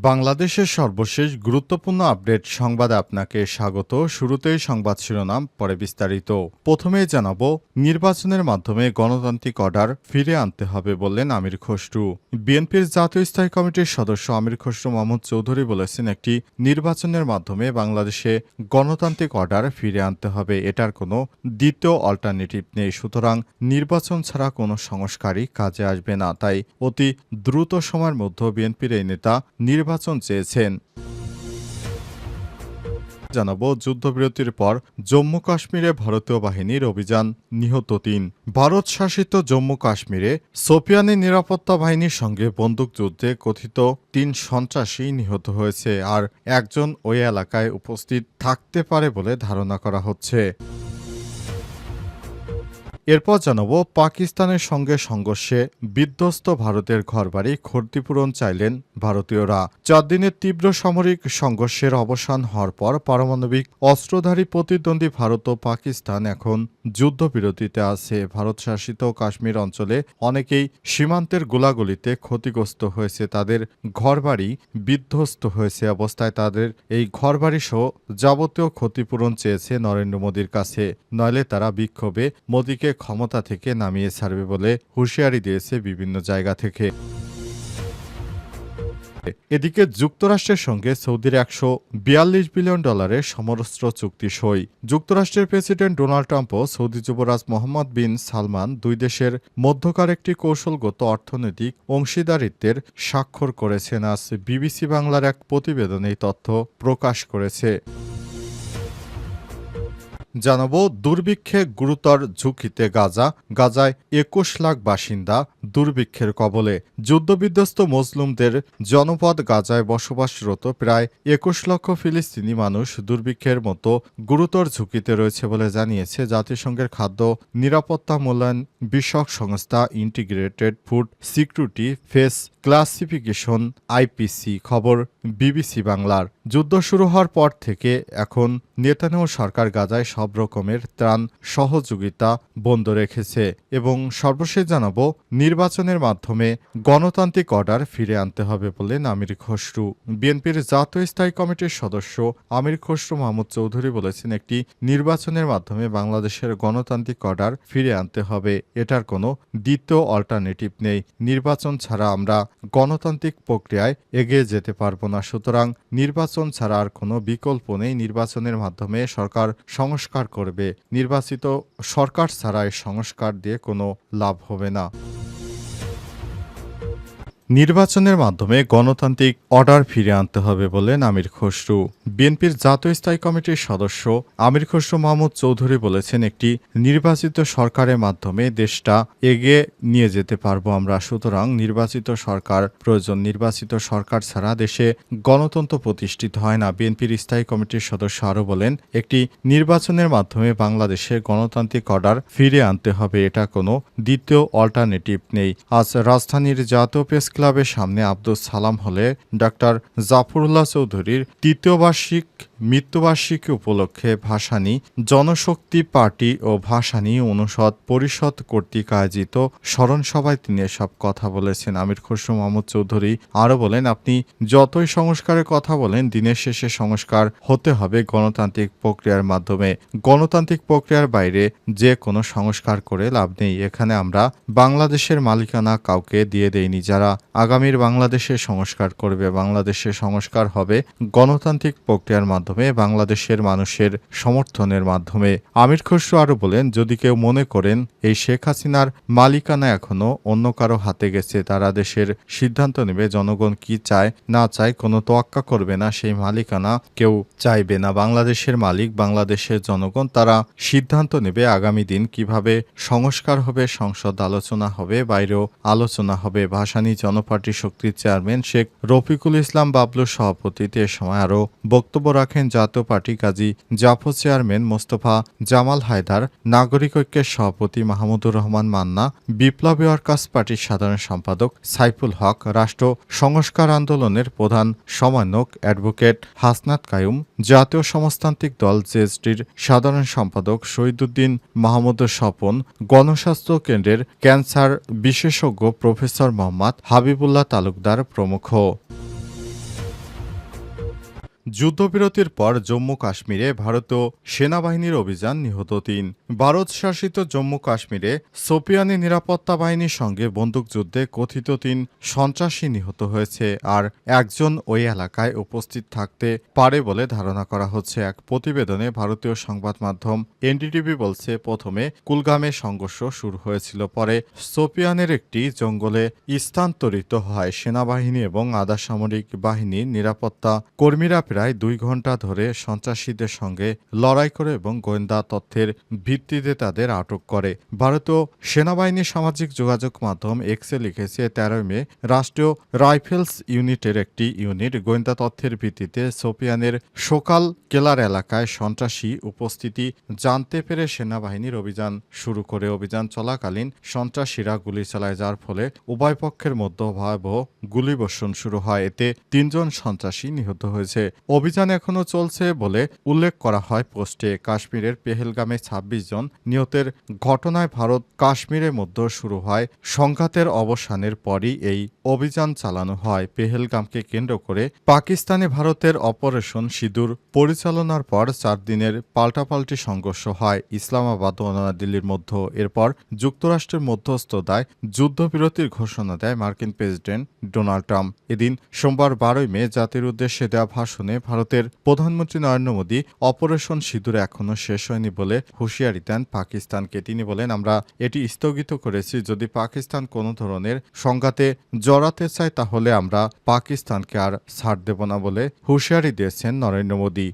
বাংলাদেশের সর্বশেষ গুরুত্বপূর্ণ আপডেট সংবাদে আপনাকে স্বাগত। শুরুতেই সংবাদ শিরোনাম, পরে বিস্তারিত। প্রথমেই জানাব, নির্বাচনের মাধ্যমে গণতান্ত্রিক অর্ডার ফিরে আনতে হবে বললেন আমির খসরু। বিএনপির জাতীয় স্থায়ী কমিটির সদস্য আমির খসরু মাহমুদ চৌধুরী বলেছেন, একটি নির্বাচনের মাধ্যমে বাংলাদেশে গণতান্ত্রিক অর্ডার ফিরে আনতে হবে। এটার কোনো দ্বিতীয় অল্টারনেটিভ নেই। সুতরাং নির্বাচন ছাড়া কোনো সংস্কারই কাজে আসবে না। তাই অতি দ্রুত সময়ের মধ্যে বিএনপির এই নেতা চেয়েছেন। জানাব, যুদ্ধবিরতির পর জম্মু কাশ্মীরে ভারতীয় বাহিনীর অভিযান নিহত তিন। ভারত শাসিত জম্মু কাশ্মীরে সোপিয়ানি নিরাপত্তা বাহিনীর সঙ্গে বন্দুকযুদ্ধে কথিত তিন সন্ত্রাসী নিহত হয়েছে, আর একজন ওই এলাকায় উপস্থিত থাকতে পারে বলে ধারণা করা হচ্ছে। এরপর জানাব, পাকিস্তানের সঙ্গে সংঘর্ষে বিধ্বস্ত ভারতের ঘরবাড়ি ক্ষতিপূরণ চাইলেন ভারতীয়রা। চার দিনের তীব্র সামরিক সংঘর্ষের অবসান হওয়ার পর পারমাণবিক অস্ত্রধারী প্রতিদ্বন্দ্বী ভারত ও পাকিস্তান এখন যুদ্ধবিরতিতে আছে। ভারত শাসিত কাশ্মীর অঞ্চলে অনেকেই সীমান্তের গোলাগুলিতে ক্ষতিগ্রস্ত হয়েছে। তাদের ঘরবাড়ি বিধ্বস্ত হয়েছে অবস্থায় তাদের এই ঘরবাড়ি সহ যাবতীয় ক্ষতিপূরণ চেয়েছে নরেন্দ্র মোদীর কাছে। নইলে তারা বিক্ষোভে মোদীকে ক্ষমতা থেকে নামিয়ে ছাড়বে বলে হুঁশিয়ারি দিয়েছে বিভিন্ন জায়গা থেকে। এদিকে যুক্তরাষ্ট্রের সঙ্গে সৌদির একশো বিয়াল্লিশ বিলিয়ন ডলারের সমরস্ত্র চুক্তি সই। যুক্তরাষ্ট্রের প্রেসিডেন্ট ডোনাল্ড ট্রাম্পও সৌদি যুবরাজ মোহাম্মদ বিন সালমান দুই দেশের মধ্যকার একটি কৌশলগত অর্থনৈতিক অংশীদারিত্বের স্বাক্ষর করেছেন, আজ বিবিসি বাংলার এক প্রতিবেদনে এই তথ্য প্রকাশ করেছে। জানাব, দুর্ভিক্ষে গুরুতর ঝুঁকিতে গাজা, গাজায় একুশ লাখ বাসিন্দা দুর্ভিক্ষের কবলে। যুদ্ধবিধ্বস্ত মজলুমদের জনপদ গাজায় বসবাসরত প্রায় একুশ লক্ষ ফিলিস্তিনি মানুষ দুর্ভিক্ষের মতো গুরুতর ঝুঁকিতে রয়েছে বলে জানিয়েছে জাতিসংঘের খাদ্য নিরাপত্তা মূল্যায়ন বিষয়ক সংস্থা integrated food security phase classification, IPC. খবর বিবিসি বাংলার যুদ্ধ শুরু হওয়ার পর থেকে এখন নেতানিয়াহু সরকার গাজায় সব রকমের ত্রাণ সহযোগিতা বন্ধ রেখেছে এবং সর্বশেষ জানাব, নির্বাচনের মাধ্যমে গণতান্ত্রিক অর্ডার ফিরে আনতে হবে বললেন আমির খসরু। বিএনপির জাতীয় স্থায়ী কমিটির সদস্য আমির খসরু মাহমুদ চৌধুরী বলেছেন, একটি নির্বাচনের মাধ্যমে বাংলাদেশের গণতান্ত্রিক অর্ডার ফিরে আনতে হবে। এটার কোনো দ্বিতীয় অল্টারনেটিভ নেই। নির্বাচন ছাড়া আমরা গণতান্ত্রিক প্রক্রিয়ায় এগিয়ে যেতে পারব না। সুতরাং নির্বাচন ছাড়া আর কোনো বিকল্প নেই। নির্বাচনের মাধ্যমে সরকার সংস্কার করবে। নির্বাচিত সরকার ছাড়াই সংস্কার দিয়ে কোনো লাভ হবে না। নির্বাচনের মাধ্যমে গণতান্ত্রিক অর্ডার ফিরে আনতে হবে বলেন আমির খসরু। বিএনপির জাতীয় স্থায়ী কমিটির সদস্য আমির খসরু মাহমুদ চৌধুরী বলেছেন, একটি নির্বাচিত সরকারের মাধ্যমে দেশটা এগিয়ে নিয়ে যেতে পারব আমরা। সুতরাং নির্বাচিত সরকার প্রয়োজন। নির্বাচিত সরকার ছাড়া দেশে গণতন্ত্র প্রতিষ্ঠিত হয় না। বিএনপির স্থায়ী কমিটির সদস্য আরও বলেন, একটি নির্বাচনের মাধ্যমে বাংলাদেশে গণতান্ত্রিক অর্ডার ফিরে আনতে হবে। এটা কোনো দ্বিতীয় অল্টারনেটিভ নেই। আজ রাজধানীর জাতীয় প্রেস ক্লাবের সামনে আব্দুল সালাম হলে ডাক্তার জাফরুল্লাহ চৌধুরীর তৃতীয় বার্ষিক মৃত্যুবার্ষিকী উপলক্ষে ভাসানী জনশক্তি পার্টি ও ভাসানী অনুষদ পরিষদ কর্তৃক আয়োজিত স্মরণসভায় তিনি এসব কথা বলেছেন। আমির খসরু মোহাম্মদ চৌধুরী আরও বলেন, আপনি যতই সংস্কারের কথা বলেন, দিনের শেষে সংস্কার হতে হবে গণতান্ত্রিক প্রক্রিয়ার মাধ্যমে। গণতান্ত্রিক প্রক্রিয়ার বাইরে যে কোনো সংস্কার করে লাভ নেই। এখানে আমরা বাংলাদেশের মালিকানা কাউকে দিয়ে দেইনি। যারা আগামীর বাংলাদেশে সংস্কার করবে, বাংলাদেশে সংস্কার হবে গণতান্ত্রিক প্রক্রিয়ার মাধ্যমে। বাংলাদেশের মানুষের সমর্থনের মাধ্যমে। আমির খসরু আরও বলেন, যদি কেউ মনে করেন এই শেখ হাসিনার মালিকানা এখনও অন্য কারও হাতে গেছে, তারা দেশের সিদ্ধান্ত নেবে জনগণ কি চায়, না চায়, কোনো তোয়াক্কা করবে না, সেই মালিকানা কেউ চাইবে না। বাংলাদেশের মালিক, বাংলাদেশের জনগণ, তারা সিদ্ধান্ত নেবে আগামী দিন কীভাবে সংস্কার হবে, সংসদ আলোচনা হবে, বাইরেও আলোচনা হবে। ভাসানী জনপার্টি শক্তির চেয়ারম্যান শেখ রফিকুল ইসলাম বাবলুর সভাপতিত্বে এ সময় আরও বক্তব্য রাখেন রাখেন জাতীয় পার্টি কাজী জাফর চেয়ারম্যান মোস্তফা জামাল হায়দার, নাগরিক ঐক্যের সভাপতি মাহমুদুর রহমান মান্না, বিপ্লবী ওয়ার্কার্স পার্টির সাধারণ সম্পাদক সাইফুল হক, রাষ্ট্র সংস্কার আন্দোলনের প্রধান সমন্বয়ক অ্যাডভোকেট হাসনাত কায়ুম, জাতীয় সমাজতান্ত্রিক দল জেএসটির সাধারণ সম্পাদক শহীদুদ্দিন মাহমুদ স্বপন, গণস্বাস্থ্য কেন্দ্রের ক্যান্সার বিশেষজ্ঞ প্রফেসর মোহাম্মদ হাবিবুল্লাহ তালুকদার প্রমুখ। যুদ্ধবিরতির পর জম্মু কাশ্মীরে ভারতীয় সেনাবাহিনীর অভিযান নিহত তিন। ভারত শাসিত জম্মু কাশ্মীরে সোপিয়ানি নিরাপত্তা বাহিনীর সঙ্গে বন্দুকযুদ্ধে কথিত তিন সন্ত্রাসী নিহত হয়েছে আর একজন ওই এলাকায় উপস্থিত থাকতে পারে বলে ধারণা করা হচ্ছে। এক প্রতিবেদনে ভারতীয় সংবাদ মাধ্যম এনডিটিভি বলছে, প্রথমে কুলগামে সংঘর্ষ শুরু হয়েছিল, পরে সোপিয়ানের একটি জঙ্গলে স্থানান্তরিত হয়। সেনাবাহিনী এবং আধা সামরিক বাহিনীর নিরাপত্তা কর্মীরা প্রায় দুই ঘণ্টা ধরে সন্ত্রাসীদের সঙ্গে লড়াই করে এবং গোয়েন্দা তথ্যের ভিত্তিতে তাদের আটক করে। ভারতীয় সেনাবাহিনীর সামাজিক যোগাযোগ মাধ্যম এক্সে লিখেছে, তেরোই মে, রাষ্ট্রীয় রাইফেলস ইউনিটের একটি ইউনিট গোয়েন্দা তথ্যের ভিত্তিতে সোপিয়ানের সকাল কেলার এলাকায় সন্ত্রাসী উপস্থিতি জানতে পেরে সেনাবাহিনীর অভিযান শুরু করে। অভিযান চলাকালীন সন্ত্রাসীরা গুলি চালায়, যার ফলে উভয় পক্ষের মধ্যে ভয়াবহ গুলিবর্ষণ শুরু হয়। এতে তিনজন সন্ত্রাসী নিহত হয়েছে। অভিযান এখনও চলছে বলে উল্লেখ করা হয় পোস্টে। কাশ্মীরের পেহেলগামে ২৬ জন নিহতের ঘটনায় ভারত কাশ্মীরের মধ্যে শুরু হয়। সংঘাতের অবসানের পরই এই অভিযান চালানো হয়। পেহেলগামকে কেন্দ্র করে পাকিস্তানে ভারতের অপারেশন সিঁদুর পরিচালনার পর চার দিনের পাল্টাপাল্টি সংঘর্ষ হয়। ইসলামাবাদ ও নয়াদিল্লির মধ্যে। এরপর যুক্তরাষ্ট্রের মধ্যস্থতায় যুদ্ধবিরতির ঘোষণা দেয় মার্কিন প্রেসিডেন্ট ডোনাল্ড ট্রাম্প। এদিন সোমবার বারোই মে জাতির উদ্দেশ্যে দেওয়া ভাষণে ভারতের প্রধানমন্ত্রী নরেন্দ্র মোদী অপারেশন সিঁদুর এখনও শেষ হয়নি বলে হুঁশিয়ারি দেন পাকিস্তানকে। তিনি বলেন, আমরা এটি স্থগিত করেছি। যদি পাকিস্তান কোনো ধরনের সংঘাতে জড়াতে চায়, তাহলে আমরা পাকিস্তানকে আর ছাড় দেব না বলে হুঁশিয়ারি দিয়েছেন নরেন্দ্র মোদী।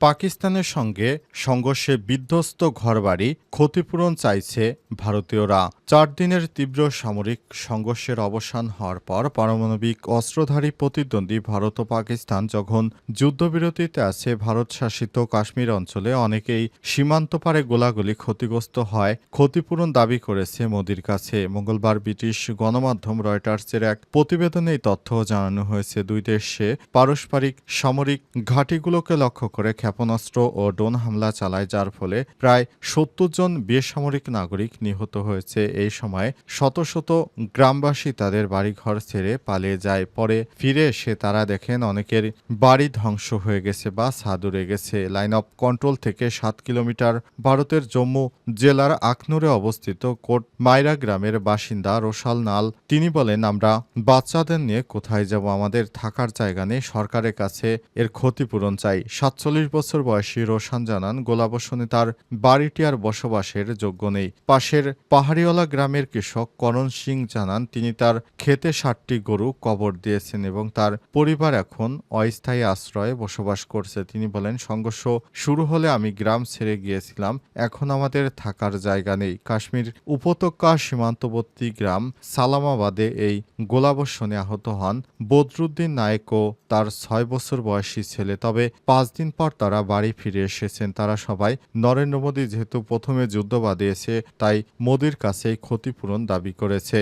পাকিস্তানের সঙ্গে সংঘর্ষে বিধ্বস্ত ঘরবাড়ি ক্ষতিপূরণ চাইছে ভারতীয়রা। চার দিনের তীব্র সামরিক সংঘর্ষের অবসান হওয়ার পর পারমাণবিক অস্ত্রধারী প্রতিদ্বন্দ্বী ভারত ও পাকিস্তান যখন যুদ্ধবিরতিতে আছে, ভারত শাসিত কাশ্মীর অঞ্চলে অনেকেই সীমান্ত পারে গোলাগুলি ক্ষতিগ্রস্ত হয়, ক্ষতিপূরণ দাবি করেছে মোদির কাছে। মঙ্গলবার ব্রিটিশ গণমাধ্যম রয়টার্সের এক প্রতিবেদনে এই তথ্য জানানো হয়েছে। দুই দেশে পারস্পরিক সামরিক ঘাঁটিগুলোকে লক্ষ্য করে ক্ষেপণাস্ত্র ও ড্রোন হামলা চালায়, যার ফলে প্রায় সত্তর জন বেসামরিক নাগরিক নিহত হয়েছে। এই সময় শত শত গ্রামবাসী তাদের বাড়িঘর ছেড়ে পালিয়ে যায়। পরে ফিরে এসে তারা দেখেন অনেকের বাড়ি ধ্বংস হয়ে গেছে বা উড়ে গেছে। লাইন অফ কন্ট্রোল থেকে সাত কিলোমিটার ভারতের জম্মু জেলার আখনুরে অবস্থিত কোট মাইরা গ্রামের বাসিন্দা রোশাল নাল। তিনি বলেন, আমরা বাচ্চাদের নিয়ে কোথায় যাব? আমাদের থাকার জায়গা নেই। সরকারের কাছে এর ক্ষতিপূরণ চাই। সাতচল্লিশ বছর বয়সী রোশান জানান, গোলাবর্ষণে তার বাড়িটি আর বসবাসের যোগ্য নেই। পাশের পাহাড়িওয়ালা গ্রামের কৃষক করণ সিং জানান, তিনি তার খেতে ষাটটি গরু কবর দিয়েছেন এবং তার পরিবার এখন অস্থায়ী আশ্রয়ে বসবাস করছে। তিনি বলেন, সংঘর্ষ শুরু হলে আমি গ্রাম ছেড়ে গিয়েছিলাম, এখন আমাদের থাকার জায়গা নেই। কাশ্মীর উপত্যকা সীমান্তবর্তী গ্রাম সালামাবাদে এই গোলাবর্ষণে আহত হন বদরুদ্দিন নায়েক ও তার ছয় বছর বয়সী ছেলে। তবে পাঁচ দিন পর তারা বাড়ি ফিরে এসেছেন। তারা সবাই, নরেন্দ্র মোদী যেহেতু প্রথমে যুদ্ধ বাদিয়েছে তাই মোদীর কাছেই ক্ষতিপূরণ দাবি করেছে।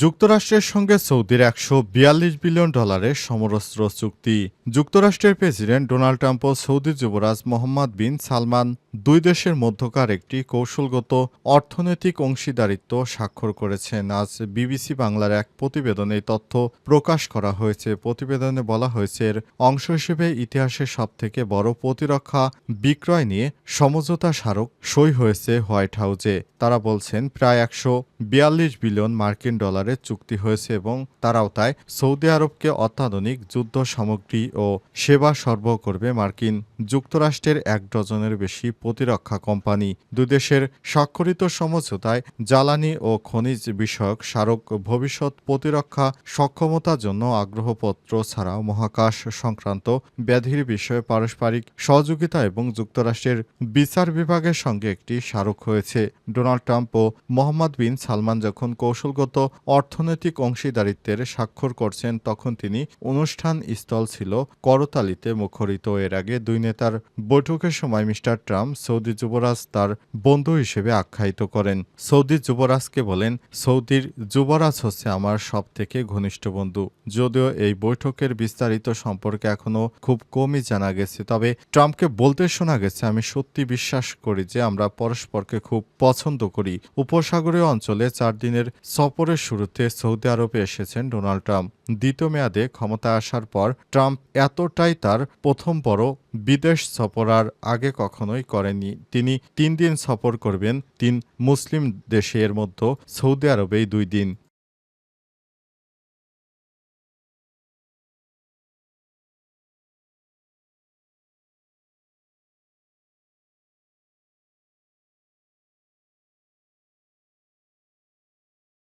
যুক্তরাষ্ট্রের সঙ্গে সৌদির একশো বিয়াল্লিশ বিলিয়ন ডলারের সমরস্ত্র চুক্তি। যুক্তরাষ্ট্রের প্রেসিডেন্ট ডোনাল্ড ট্রাম্প ও সৌদি যুবরাজ মোহাম্মদ বিন সালমান দুই দেশের মধ্যকার একটি কৌশলগত অর্থনৈতিক অংশীদারিত্ব স্বাক্ষর করেছেন। আজ বিবিসি বাংলার এক প্রতিবেদনে তথ্য প্রকাশ করা হয়েছে। প্রতিবেদনে বলা হয়েছে, এর অংশ হিসেবে ইতিহাসের সবথেকে বড় প্রতিরক্ষা বিক্রয় নিয়ে সমঝোতা স্মারক সই হয়েছে হোয়াইট হাউসে। তারা বলছেন, প্রায় একশো বিয়াল্লিশ বিলিয়ন মার্কিন ডলারের চুক্তি হয়েছে এবং তার আওতায় সৌদি আরবকে অত্যাধুনিক যুদ্ধ সামগ্রী ও সেবা সরবরাহ করবে। মার্কিন যুক্তরাষ্ট্রের এক ডজনের বেশি প্রতিরক্ষা কোম্পানি দুই দেশের স্বাক্ষরিত সমঝোতায় জ্বালানি ও খনিজ বিষয়ক স্মারক ভবিষ্যৎ প্রতিরক্ষা সক্ষমতার জন্য আগ্রহপত্র ছাড়াও মহাকাশ সংক্রান্ত ব্যাধির বিষয়ে পারস্পরিক সহযোগিতা এবং যুক্তরাষ্ট্রের বিচার বিভাগের সঙ্গে একটি স্মারক হয়েছে। ডোনাল্ড ট্রাম্প ও মোহাম্মদ বিন সালমান যখন কৌশলগত অর্থনৈতিক অংশীদারিত্বের স্বাক্ষর করছেন তখন তিনি অনুষ্ঠান স্থল ছিল করতালিতে মুখরিত। এর আগে দুই নেতার বৈঠকের সময় মিস্টার ট্রাম্প সৌদি যুবরাজ তার বন্ধু হিসেবে আখ্যায়িত করেন। সৌদি যুবরাজকে বলেন, সৌদির যুবরাজ হচ্ছে আমার সব থেকে ঘনিষ্ঠ বন্ধু। যদিও এই বৈঠকের বিস্তারিত সম্পর্কে এখনও খুব কমই জানা গেছে, তবে ট্রাম্পকে বলতে শোনা গেছে, আমি সত্যি বিশ্বাস করি যে আমরা পরস্পরকে খুব পছন্দ করি। উপসাগরীয় অঞ্চলে চার দিনের সফরের শুরুতে সৌদি আরবে এসেছেন ডোনাল্ড ট্রাম্প। দ্বিতীয় মেয়াদে ক্ষমতায় আসার পর ট্রাম্প এতটাই তার প্রথম বড় বিদেশ সফর আর আগে কখনোই করেনি তিনি তিন দিন সফর করবেন তিন মুসলিম দেশের মধ্যে সৌদি আরবেই দুই দিন।